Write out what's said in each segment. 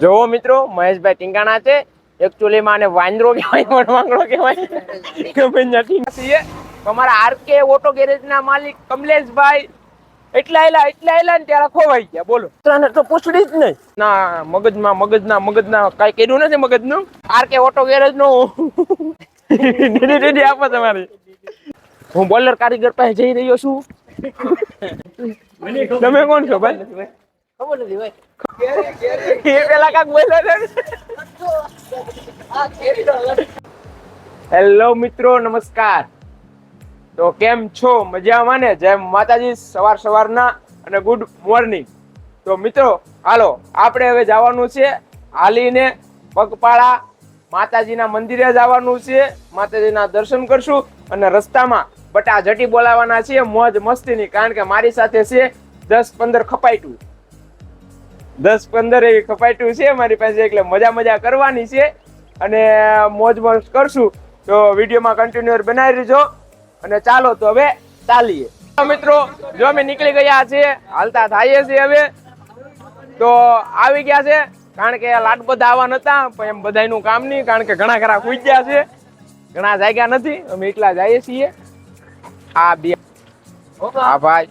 જોવો મિત્રો મહેશભાઈ ટીંગાણા છે. એકચ્યુઅલી માં વાંદરો કહેવાય પણ વાંગડો કહેવાય. ગમે નથી છીએ તમારા આરકે ઓટો ગેરેજ ના માલિક કમલેશભાઈ. એટલા એલા એટલા એલા ને ત્યારે ખોવાઈ ગયા. બોલો. તને તો પૂછડી જ નહીં. ના મગજમાં મગજના મગજના કાંઈ કર્યું નથી મગજનું. આરકે ઓટો ગેરેજનું દીદી દીદી આપો તમારી. હું બોલર કારીગર પાસે જઈ રહ્યો છું. તમે કોણ છો ભાઈ? ખબર નથી ભાઈ એ પેલા કાક બોલ્યો છે હેલો મિત્રો નમસ્કાર. તો કેમ છો? મજામાં ને? જય માતાજી સવાર સવારના અને ગુડ મોર્નિંગ. તો મિત્રો હાલો આપણે હવે જવાનું છે હાલીને પગપાળા માતાજીના મંદિરે જવાનું છે. માતાજીના દર્શન કરશું અને રસ્તામાં બટા જટી બોલાવવાના છે મોજ મસ્તીની કારણ કે મારી સાથે છે દસ પંદર ખપાઈટું દસ પંદર એવી ખપાઈટું છે મારી પાસે એટલે મજા મજા કરવાની છે. અને મોજ મોજ કરશું. તો વિડીયોમાં કન્ટિન્યુઅર બનાવી રહેજો અને ચાલો તો હવે ચાલીએ. મિત્રો જો અમે નીકળી ગયા છે હાલતા થાય છે હવે. તો આવી ગયા છે કારણ કે લાટ બધા આવવા નતા પણ એમ બધાયનું કામ નહીં કારણ કે ઘણા ખરા ખુઈ ગયા છે. ઘણા જાગ્યા નથી અમે એકલા જઈએ છીએ. આ બે આ ભાઈ.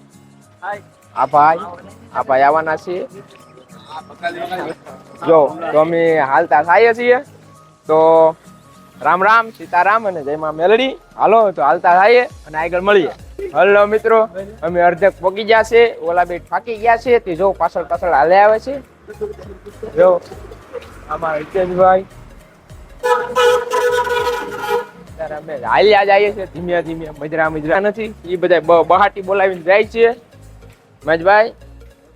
આ ભાઈ. આ ભાઈ આવવાના છે. જો, તો અમે હાલતા થાય છીએ. તો રામ રામ, સીતારામ અને જય માં મેલડી. હાલો, તો હાલતા થાય અને આગળ મળીએ. હલો, મિત્રો, અમે અર્ધક પગી ગયા છે. ઓલા બે થાકી ગયા છે. તે જો પાછળ પાછળ હાલે આવે છે. જો, આમાં હિતેશભાઈ. અમે હાલ્યા જઈએ છીએ. ધીમે ધીમે મજરા મજરા નથી. એ બધા બહાટી બોલાવીને જાય છે. મજભાઈ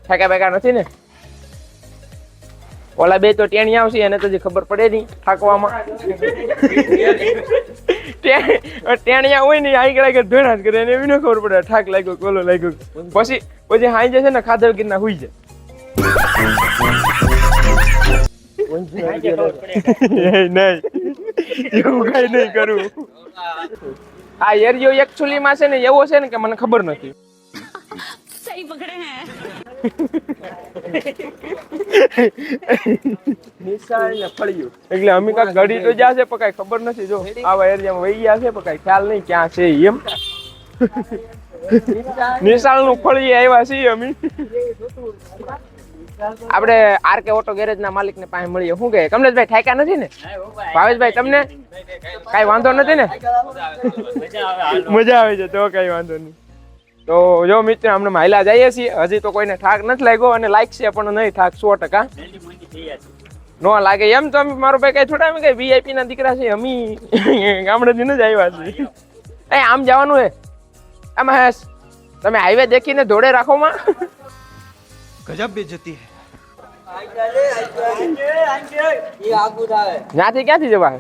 ઠેકા બેકા નથી ને? ઓલા બે તો ટેણી આવશે, એને તો ખબર પડે નહીં થાકવામાં. ટેણિયા હોય ને આઈ ગયા આગળ ધોણા જ કરે, એને એવી ન ખબર પડે, ઠાક લાગ્યો કોલો લાગ્યો. પછી પછી હાઈ જશે ને ખાધર ગીરના હુઈ જાય. નહીં એવું નહીં કરું. આ એરિયો એક માં છે ને, એવો છે ને કે મને ખબર નથી. એટલે અમે ઘડી તો છે પણ કઈ ખબર નથી. જો આવા એરિયામાં વહી ગયા છે પણ કઈ ખ્યાલ નહીં ક્યાં છે એમ. નિશાળનું ફળી આવ્યા છીએ અમે. આપણે આર કે ઓટો ગેરેજ ના માલિક ને પાસે મળીએ. શું કહે? કમલેશભાઈ ઠાક્યા નથી ને? ભાવેશભાઈ તમને? કઈ વાંધો નથી ને? મજા આવે છે તો કઈ વાંધો નહીં. તો જો મિત્ર અમને માયલા જઈએ છીએ. હજી તો કોઈને થાક નથી લાગ્યો અને લાગશે પણ નહીં થાક સો ટકા. નો લાગે એમ તો મારો ભાઈ કઈ થોડા કઈ વીઆઈપી ના દીકરા છે અમી અમે ગામડેથી જ આવ્યા છીએ. એ આમ જવાનું હે. આ મહેશ તમે હાઈવે દેખીને ધોડે રાખો માં. ગજબ બેજતી હે. ત્યાંથી ક્યાંથી જવા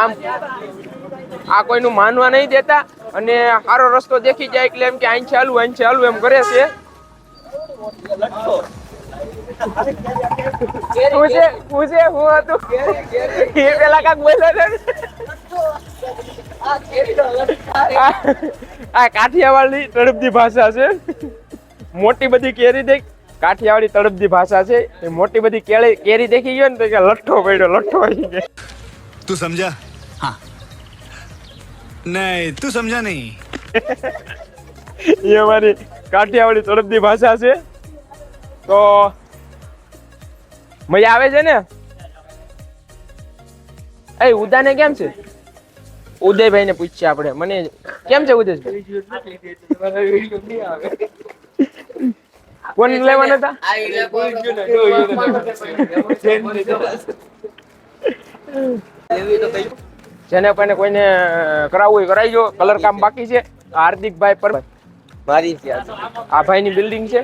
આમ આ કોઈનું માનવા નહીં દેતા અને સારો રસ્તો દેખી જાય એટલે એમ કે અહીં ચાલુ અહીં ચાલુ એમ કરે છે. પૂછે પૂછે હું હતું? એ પેલા કાક બોલ્યો આ આ કાઠિયાવાડી તળપદી ભાષા છે. મોટી બધી કેરી દેખ કાઠિયાવાડી તડપદી ભાષા છે. એ મોટી બધી કેરી દેખી ગયો ને તો કે લઠ્ઠો પડ્યો લઠ્ઠો તું ગયો तू નહીં તું સમજા નહીં. એ અમારી કાઠિયાવાડી તળપદી ભાષા છે. તો મજા આવે છે ને? એ ઉદાને કેમ છે? ઉદયભાઈ ને પૂછીએ આપણે. મને કેમ છે ઉદયભાઈ કોણ લેવાના હતા? લેવી તો કઈ જેને પણ કોઈને કરાવવું હોય કરાવજો કલર કામ બાકી છે. હાર્દિકભાઈ પર મારી છે આ ભાઈની બિલ્ડિંગ છે.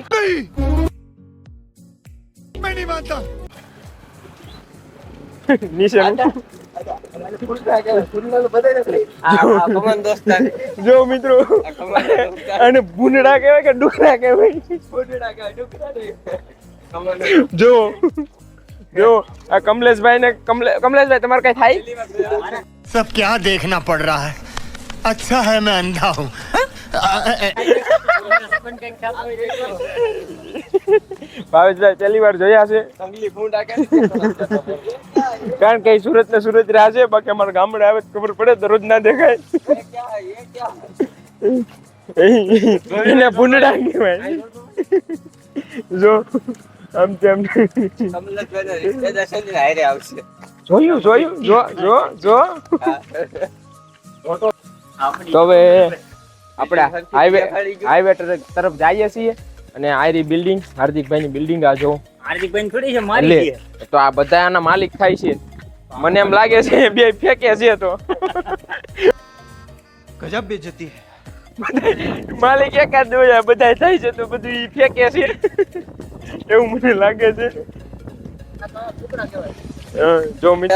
અને ભૂંડડા કહેવાય કે ડુકડા કહેવાય? જો. જો આ કમલેશભાઈ ને કમલેશભાઈ તમારે કઈ થાય? સબ ક્યાં દેખના પડ રહા હૈ અચ્છા હૈ મેં અંધા હું ભાવેશભાઈ પહેલી વાર જોયા છે. કારણ કે સુરત ને સુરત રહ્યા છે બાકી અમારા ગામડે આવે ખબર પડે તો રોજ ના દેખાય. એને ભૂંડડા કહેવાય. જો આમ તેમ જોયું જોયું જો જો જો. તો હવે આપણે હાઈવે હાઈવે તરફ જઈએ છીએ અને આયરી બિલ્ડિંગ હાર્દિકભાઈ ની બિલ્ડિંગ આ જો. હાર્દિકભાઈ થોડી છે મારી છે. તો આ બધા આના માલિક થાય છે. મને એમ લાગે છે બે ફેંકે છે તો. ગજબ બેજતી હે. માલિક એકાદ જોયા બધા થાય છે તો બધું ઈ ફેંકે છે. એવું મને લાગે છે. જો મિત્ર.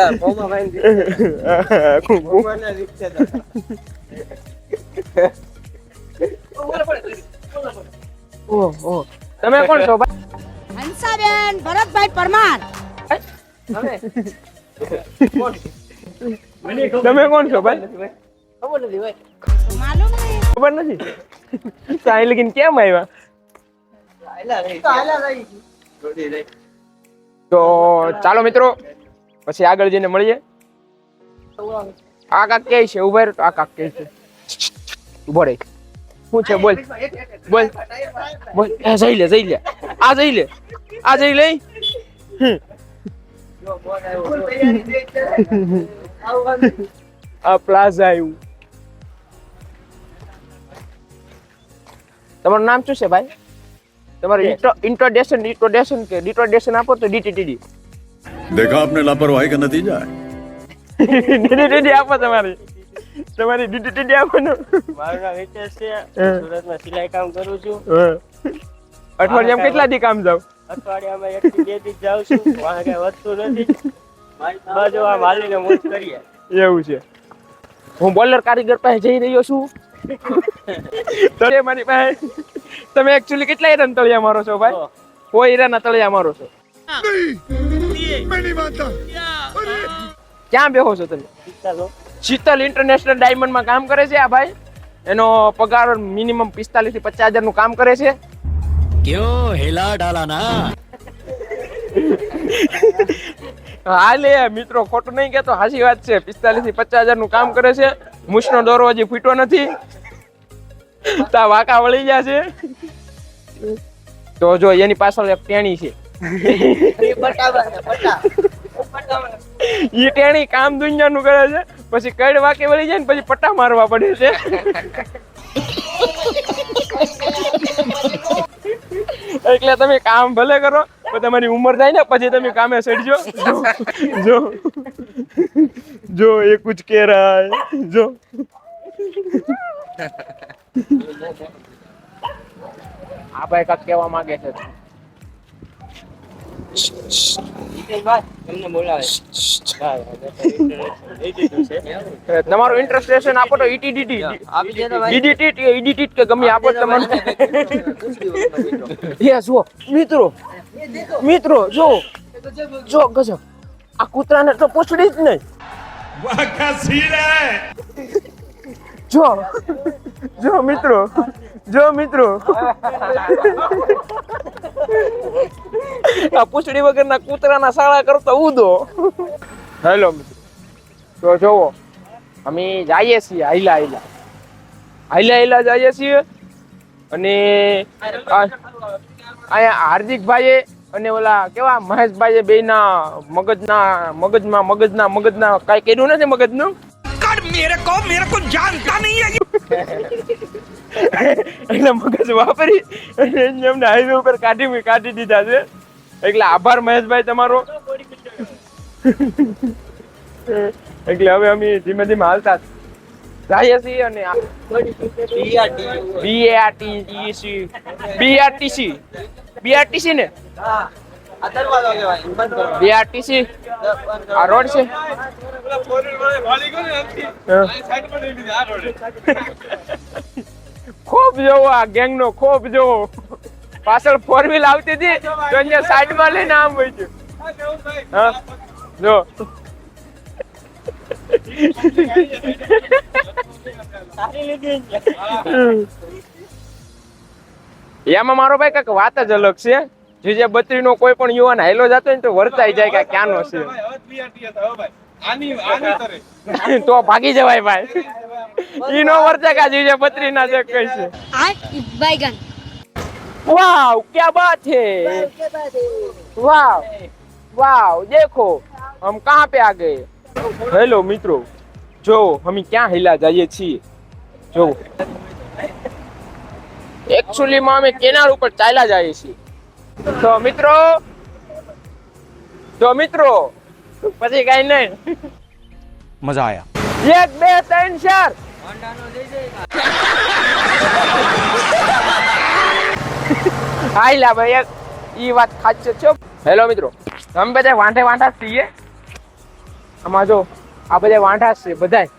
ઓહ. તમે કોણ છો ભાઈ? હંસાબેન ભરતભાઈ પરમાર. તમે? કોણ છો ભાઈ. માલુમ ખબર નથી. સાઈ લગીન કેમ આવ્યા? તો ચાલો મિત્રો પછી આગળ જઈને મળીએ. આ કાક કે છે? ઊભા તો આ કાક કે છે? ઊભો રહે. શું છે? બોલ. બોલ. બોલ. જઈ લે જઈ લે. આ જઈ લે. આ જઈ લે. આ પ્લાઝા આવ્યું તમારું નામ શું છે ભાઈ? તમારું ઇન્ટ્રોડેશન ઇન્ટ્રોડેશન કે ડિટ્રોડેશન આપો તો ડીટીટીડી દેખા આપને લાપરવાહી કા નતીજા ડીટીટીડી આપો તમારી. તમારી ડીટીટીડી આપો ને. મારું નામ હિતેશ છે. સુરતમાં સિલાઈ કામ કરું છું. અઠવાડિયામાં કેટલા દી કામ જાવ? અઠવાડિયામાં એક બે દી જાવ છું. વાહ કે વધતું નથી. બાજુ આ માલીને મોજ કરીએ. એવું છે. હું બોલર કારીગર પાસે જઈ રહ્યો છું. તળિયા મારી પાસે તમે એકચ્યુઅલી કેટલા હેરાન તળિયા મારો છો ભાઈ? કોઈ હેરાન તળિયા મારો છો. ક્યાં બેહો છો તમે? શીતલ ઇન્ટરનેશનલ ડાયમંડમાં કામ કરે છે આ ભાઈ. એનો પગાર મિનિમમ પિસ્તાલીસથી પચાસ હજારનું કામ કરે છે. ક્યો હેલા ડાલા ના હાલે મિત્રો, ખોટું નહીં કેતો હાસી વાત છે. પિસ્તાલીસથી પચાસ હજારનું કામ કરે છે. મુસનો દોરો હજી ફૂટ્યો નથી. તા વાંકા વળી ગયા છે. તો જો એની પાછળ એક ટેણી છે. ઈ ટેણી કામ દુનિયાનું કરે છે પછી કડ વાકે વળી જાય ને પછી પટ્ટા મારવા પડે છે. એટલે તમે કામ ભલે કરો પણ તમારી ઉંમર થાય ને પછી તમે કામે સડજો. જો જો જો એ કુછ કે રહા જો. આ ભાઈ કાક કેવા માંગે છે. તમને તમારું ઇન્ટરેસ્ટેશન આપો તો ઈટીડીટી ઈડીટીટ કે તો ભાઈ. ઈડીટી ઈડીટી કે ગમે આપો તો યસ એ જો મિત્રો મિત્રો જો જો ગજબ. આ કૂતરાને તો પૂછડી જ નહીં. જો જો મિત્રો જો મિત્રો. આ પૂછડી વગરના કૂતરાના શાળા કરતો ઉદો હેલો મિત્રો. તો જોવો અમે જઈએ છીએ હાઈલા હાઈલા હાઈલા હાઈલા જઈએ છીએ અને આ- અહીંયા હાર્દિકભાઈએ અને ઓલા કેવા મહેશભાઈએ બેના મગજના મગજમાં મગજના મગજના કાંઈ કર્યું નથી મગજનું? એટલે મગજ વાપરી અને અમને હાઈવે ઉપર કાઢી કાઢી દીધા છે. એટલે આભાર મહેશભાઈ તમારો. એટલે હવે અમે ધીમે ધીમે હાલતા જઈએ છીએ અને બીઆરટીસી બીઆરટીસી બીઆરટીસી ને? આ બીઆરટીસી? આ રોડ છે? ખોબ જોવો આ ગેંગ નો ખોબ જોવો. પાછળ ફોર વ્હીલ આવતી હતી, તો અહીંયા સાઈડમાં લઈને આમ હોય છે હા, જો. એમાં મારો ભાઈ કંઈક વાત જ અલગ છે. જીજે જે બત્રી નો કોઈ પણ યુવાન હાઈલો જતો ને તો વર્તાઈ જાય કે ક્યાં નો છે? તો ભાગી જવાય ભાઈ. ઈ નો વર્તે કા જીજે બત્રી ના જે કઈ છે. આ બાયગન. વાવ ક્યા બાત હે? વાવ વાવ દેખો હમ કહાં પે આ ગયે? હેલો મિત્રો જો હમી ક્યાં હિલા જઈએ છીએ? જો. એકચ્યુઅલી માં અમે કેનાર ઉપર ચાલ્યા જઈએ છીએ. તો મિત્રો તો મિત્રો પછી કઈ નહીં. મજા આયા. એક બે ત્રણ ચાર. હાઈલા ભાઈ ઈ વાત ખાચ છો હેલો મિત્રો તમે બધા વાંઠે વાંઠા છીએ. આમાં જો આ બધા વાંઠા છે બધાય.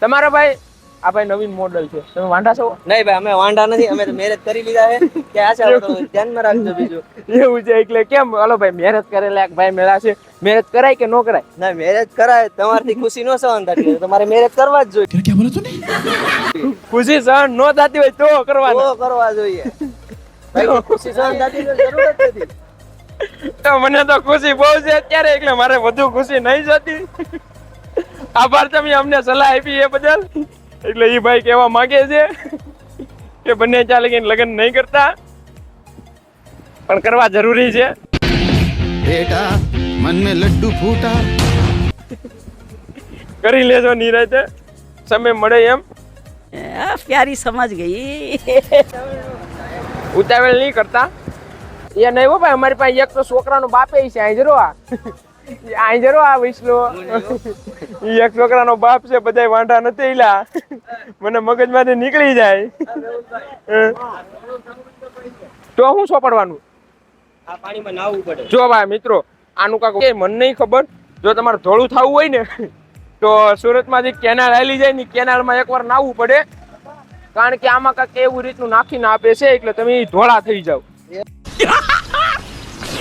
તમારો ભાઈ આ ભાઈ નવીન મોડલ છે. તમે વાંઢા છો? નહીં ભાઈ અમે વાંઢા નથી અમે તો મેરેજ કરી લીધા છે. કે આ છે તો ધ્યાનમાં રાખજો બીજું. એવું છે એટલે કેમ? હાલો ભાઈ મેરેજ કરેલા એક ભાઈ મેળા છે. મેરેજ કરાય કે નો કરાય? ના મેરેજ કરાય તમારથી ખુશી નો સહન થતી તમારે મેરેજ કરવા જ જોઈએ. ખુશી સહન ન થતી હોય તો કરવા તો કરવા જોઈએ. ભાઈ ખુશી સહન થતી જરૂર જ નથી. તો મને તો ખુશી બહુ છે અત્યારે એટલે મારે વધુ ખુશી નહીં જતી આભાર તમે અમને સલાહ આપી એ બદલ. એટલે એ ભાઈ કહેવા માંગે છે કે બંને ચાલે કે લગ્ન નહીં કરતા. પણ કરવા જરૂરી છે. બેટા મનમે લડ્ડુ ફૂટા. કરી લેજો નિરાતે. સમય મળે એમ. પ્યારી સમજ ગઈ. ઉતાવળ નહીં કરતા. એ નહીં ભાઈ અમારી પાસે એક તો છોકરાનો બાપે છે અહીં જરો આ. અહીં જરો આ વિસલો ઈ એક છોકરાનો બાપ છે બધાય વાંઢા નથી એલા મને મગજમાંથી નીકળી જાય. તો હું સોપડવાનું? આ પાણીમાં નાવું પડે. જો ભાઈ મિત્રો આનું કાકો કે મને નહીં ખબર. જો તમારે ધોળું થવું હોય ને તો સુરતમાં જે કેનાલ આવેલી જાય ને કેનાલમાં એકવાર નાવું પડે. કારણ કે આમાં કાંઈક એવું રીતનું નાખીને આપે છે એટલે તમે ધોળા થઈ જાવ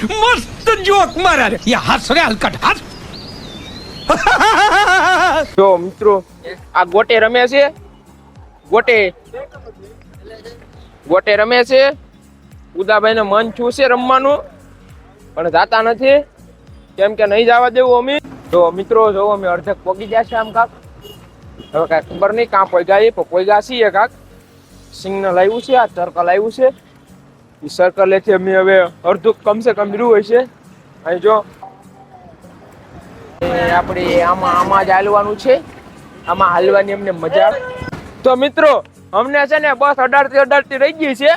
મસ્ત જોક મારા રે. યા હસ રે હલકટ હસ જો મિત્રો, આ ગોટે રમે છે. ગોટે. ગોટે રમે છે. ઉદાભાઈને મન છું છે રમવાનું. પણ જાતા નથી. કેમ કે નહીં જવા દેવું અમે. જો મિત્રો, જો અમે અર્ધક પોગી ગયા છે આમ કાક. હવે કાંઈ ખબર નહીં કાં પોગ્યા એ પોગ્યા છીએ કાંક. સિગ્નલ આવ્યું છે, આ ચરકલ આવ્યું છે. એ સર્કલેથી અમે હવે અડધું કમસે કમ રહ્યું હોય અહીં જો. આપણે આમાં આમાં જ હાલવાનું છે. આમાં હાલવાની અમને મજા તો મિત્રો અમને છે ને બસ અઢારથી અઢારથી રહી ગઈ છે.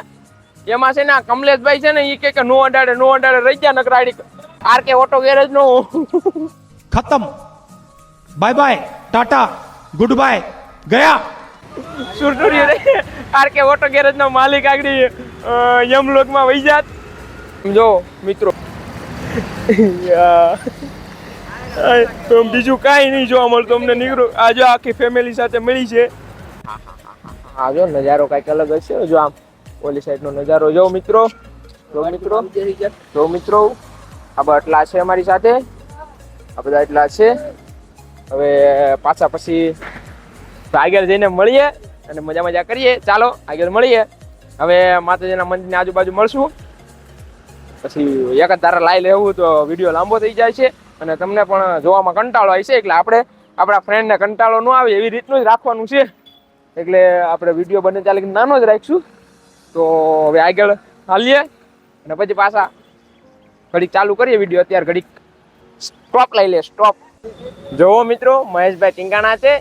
એમાં છે ને આ કમલેશભાઈ છે ને એ કે નો અઢારે નો અઢારે રહી ગયા નકરાડી આર કે ઓટો ગેરેજ નો ખતમ. Bye bye tata goodbye ગયા સુરટુરી આર કે ઓટો ગેરેજ નો માલિક આગળ. યમલોકમાં વહી જાત. જો, મિત્રો. બીજું કાંઈ નહીં જોવા મળતું. અમને નીકળું. આ જો આખી ફેમિલી સાથે મળી છે. આ જો, નજારો કાંઈક અલગ હશે. જો આમ ઓલી સાઈડ નો નજારો. જો, મિત્રો. જો મિત્રો. જો, મિત્રો. આ બધા એટલા છે અમારી સાથે. આ બધા એટલા છે. હવે પાછા પછી આગળ જઈને મળીએ અને મજા મજા કરીએ. ચાલો, આગળ મળીએ. હવે માતાજીના મંદિરની આજુબાજુ મળશું. પછી એક જ તારા લાઈ લેવું તો વીડિયો લાંબો થઈ જાય છે અને તમને પણ જોવામાં કંટાળો આવે છે એટલે આપણે આપણા ફ્રેન્ડને કંટાળો ન આવે એવી રીતનું જ રાખવાનું છે. એટલે આપણે વીડિયો બને ચાલે નાનો જ રાખીશું. તો હવે આગળ હાલીએ અને પછી પાછા ઘડીક ચાલુ કરીએ વીડિયો. અત્યારે ઘડીક સ્ટોપ લઈ લે સ્ટોપ જોવો મિત્રો, મહેશભાઈ ટીંગાણા છે.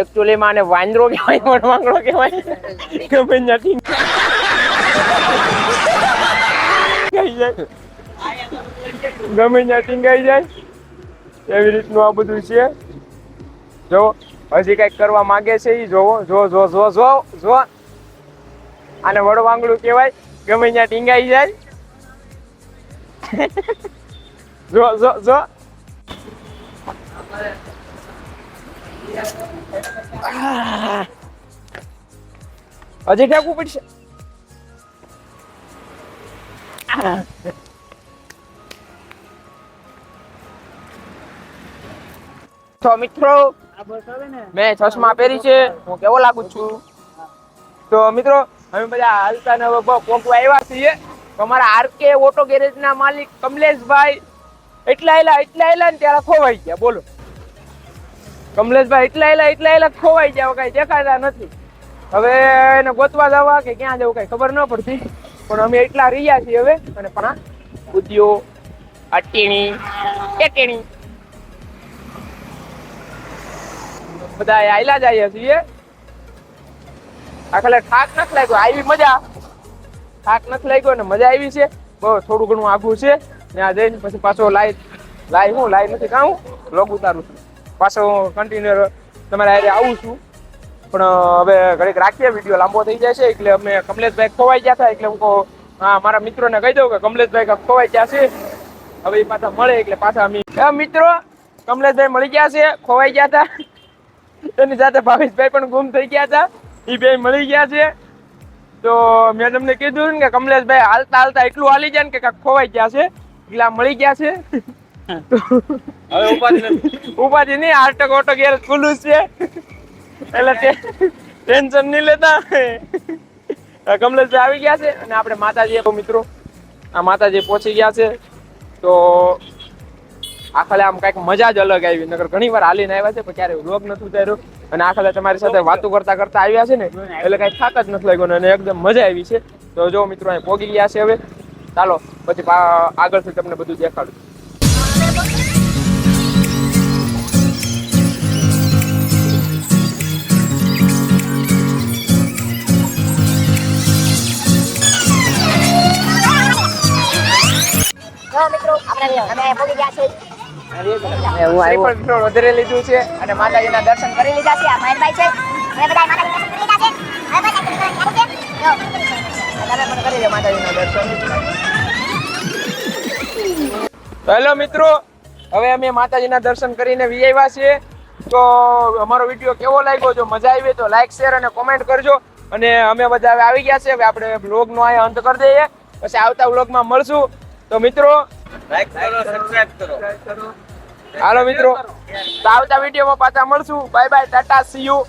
એકચ્યુઅલી માં આને વાંદરો કહેવાય પણ વાંગડો કહેવાય. ગમે ત્યાંથી ટીંગાઈ ત્યાં ટીંગાઈ જાય. એવી રીતનું આ બધું છે. જો, હજી કંઈક કરવા માંગે છે એ જોવો. જો જો જો જો જો. આને વડવાંગડું કહેવાય. ગમે ત્યાં ટીંગાઈ જાય. જો જો જો. હજી ટેકવું પડશે. તો મિત્રો, મેં ચશ્મા પહેરી છે, હું કેવો લાગુ છું? તો મિત્રો, અમે બધા હાલતા ને પોકવા આવ્યા છીએ. તો અમારા આરકે ઓટો ગેરેજ ના માલિક કમલેશભાઈ એટલા આયલા એટલા આયલા ને ત્યારે ખોવાઈ ગયા, બોલો. કમલેશભાઈ એટલા આયલા એટલા આયલા ખોવાઈ ગયા કઈ દેખાતા નથી. હવે એને ગોતવા જવા કે ક્યાં જવું કઈ ખબર ન પડતી. પણ અમે એટલા રહ્યા છીએ હવે, અને પણ આ બુદ્ધિઓ અટીણી એટીણી બધા આયલા જઈએ છીએ. આ ખાલી થાક નથી લાગ્યો, આવી મજા. થાક નથી લાગ્યો ને મજા આવી છે. બહુ થોડું ઘણું આઘું છે. ને આ જઈને પછી પાછો લાઈ લાઈ હું, લાઈ નથી કાં લોગ ઉતારું છું. પાછો કન્ટિન્યુ તમારે આવું છું. પણ હવે ઘડીક રાખીએ વીડિયો લાંબો થઈ જાય છે એટલે અમે કમલેશભાઈ ખોવાઈ ગયા હતા એટલે હું કહું હા મારા મિત્રોને કહી દઉં કે કમલેશભાઈ ખોવાઈ ગયા છે. હવે એ પાછા મળે એટલે પાછા અમે મિત્રો કમલેશભાઈ મળી ગયા છે ખોવાઈ ગયા હતા. એની સાથે ભાવેશભાઈ પણ ગુમ થઈ ગયા હતા. એ બે મળી ગયા છે. તો મેં તમને કીધું કે કમલેશભાઈ હાલતા હાલતા એટલું હાલી જાય ને કે ખોવાઈ ગયા છે. એટલે આ મળી ગયા છે. ઉપાધિ નહીં આટક ઓટો ગેર ખુલ્લું છે. એટલે ટેન્શન નહીં લેતા. કમલેશભાઈ આવી ગયા છે અને આપણે માતાજી મિત્રો. આ માતાજી પહોંચી ગયા છે. તો આખલે આમ કંઈક મજા જ અલગ આવી. નગર ઘણી વાર હાલીને આવ્યા છે, પણ ક્યારે વ્લોગ નથી ઉતાર્યો અને આખલે તમારી સાથે વાતો કરતા કરતા આવ્યા છે ને, એટલે કઈ થાક જ નથી લાગ્યો અને એકદમ મજા આવી છે. તો જો મિત્રો અહીં પોગી ગયા છે હવે. ચાલો, પછી આગળથી તમને બધું દેખાડું. મિત્રો? વધારે લીધું છે અને માતાજીના દર્શન કરી લીધા છે. આ મહેરબાઈ છે. તમે પણ કરી લો માતાજીના દર્શન. તો હેલો મિત્રો. હવે અમે માતાજીના દર્શન કરીને વી આવ્યા છીએ. તો અમારો વીડિયો કેવો લાગ્યો? જો મજા આવી તો લાઈક શેર અને કોમેન્ટ કરજો. અને અમે બધા હવે આવી ગયા છે હવે આપણે બ્લોગનો અહીંયા અંત કરી દઈએ. પછી આવતા બ્લોગમાં મળશું. તો મિત્રો લાઈક કરો સબસ્ક્રાઇબ કરો. હાલો મિત્રો તો આવતા વિડીયોમાં પાછા મળશું. Bye bye tata see you